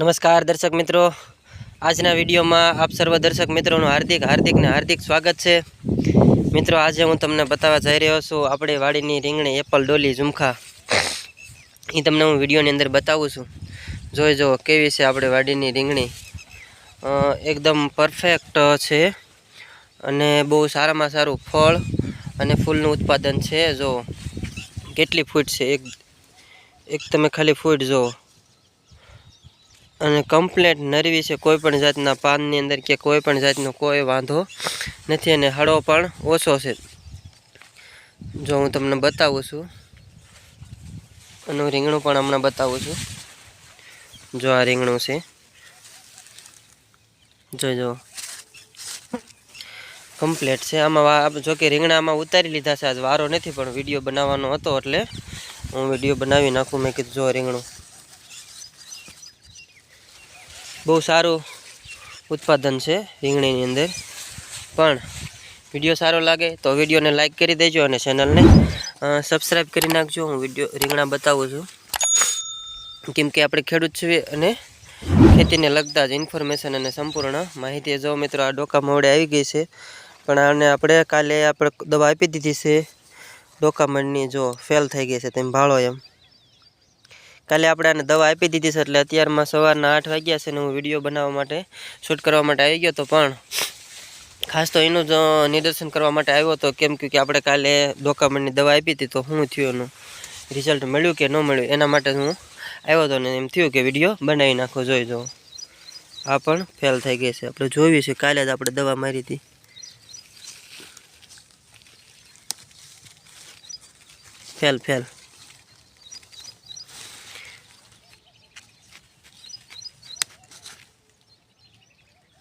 નમસ્કાર દર્શક મિત્રો. આજના વિડીયોમાં આપ સર્વ દર્શક મિત્રોનું હાર્દિક હાર્દિકને હાર્દિક સ્વાગત છે. મિત્રો, આજે હું તમને બતાવવા જઈ રહ્યો છું આપણી વાડીની રીંગણી, એપલ, ડોલી, ઝુમખા. એ તમને હું વિડીયોની અંદર બતાવું છું. જોઈ જુઓ કેવી છે આપણે વાડીની રીંગણી. એકદમ પરફેક્ટ છે અને બહુ સારામાં સારું ફળ અને ફૂલનું ઉત્પાદન છે. જો કેટલી ફૂટ છે? એક એક તમે ખાલી ફૂટ જુઓ. અને કમ્પ્લેટ નરવી છે કોઈ પણ જાતના પાનની અંદર કે કોઈ પણ જાતનો કોઈ વાંધો નથી અને હળો પણ ઓછો છે. જો હું તમને બતાવું છું. અને રીંગણું પણ હમણાં બતાવું છું. જો આ રીંગણું છે. જોજો કમ્પ્લેટ છે. આમાં જો કે રીંગણા ઉતારી લીધા છે. આજ વારો નથી પણ વીડિયો બનાવવાનો હતો એટલે હું વીડિયો બનાવી નાખું. મેં કીધું જો રીંગણું બહુ સારું ઉત્પાદન છે રીંગણીની અંદર. પણ વીડિયો સારો લાગે તો વિડીયોને લાઇક કરી દેજો અને ચેનલને સબસ્ક્રાઈબ કરી નાખજો. હું વીડિયો રીંગણા બતાવું છું. કેમ કે આપણે ખેડૂત છીએ અને ખેતીને લગતા જ ઇન્ફોર્મેશન અને સંપૂર્ણ માહિતી જો મિત્રો આ ડોકા મોડે આવી ગઈ છે, પણ આને આપણે કાલે આપણે દવા આપી દીધી છે. ડોકામણની જો ફેલ થઈ ગઈ છે તેમ ભાળો એમ. કાલે આપણે આને દવા આપી દીધી છે એટલે અત્યારમાં સવારના આઠ વાગ્યા છે ને હું વીડિયો બનાવવા માટે શૂટ કરવા માટે આવી ગયો હતો પણ ખાસ તો એનું જ નિદર્શન કરવા માટે આવ્યો હતો કેમ કે આપણે કાલે ડોકામણની દવા આપી હતી તો શું થયું એનું? રિઝલ્ટ મળ્યું કે ન મળ્યું? એના માટે હું આવ્યો હતો ને એમ થયું કે વીડિયો બનાવી નાખો, જોઈ જો આ પણ ફેલ થઈ ગઈ છે. આપણે જોયું છે, કાલે જ આપણે દવા મારી હતી. ફેલ ફેલ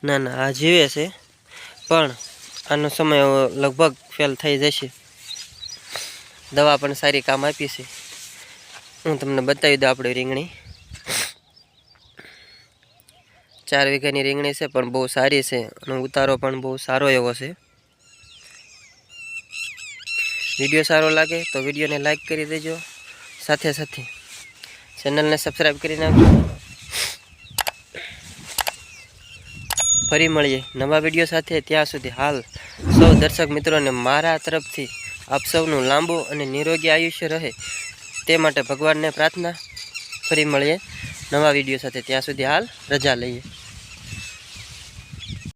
ના ના, આ જીવે છે. પણ આનો સમય લગભગ ફેલ થઈ જશે. દવા પણ સારી કામ આપી હું તમને બતાવી દઉં આપણી રીંગણી. ચાર વીઘાની રીંગણી છે, પણ બહુ સારી છે. અને ઉતારો પણ બહુ સારો એવો છે. વીડિયો સારો લાગે તો વિડીયોને લાઇક કરી દેજો. સાથે સાથે ચેનલને સબસ્ક્રાઈબ કરી નાખજો. ફરી મળીએ. નવા વીડિયો સાથે ત્યાં સુધી હાલ. સૌ દર્શક મિત્રોને મારા તરફથી આપ સૌનું લાંબુ અને નિરોગી આયુષ્ય રહે. તે માટે ભગવાનને પ્રાર્થના. ફરી મળીએ. નવા વીડિયો સાથે ત્યાં સુધી હાલ રજા લઈએ.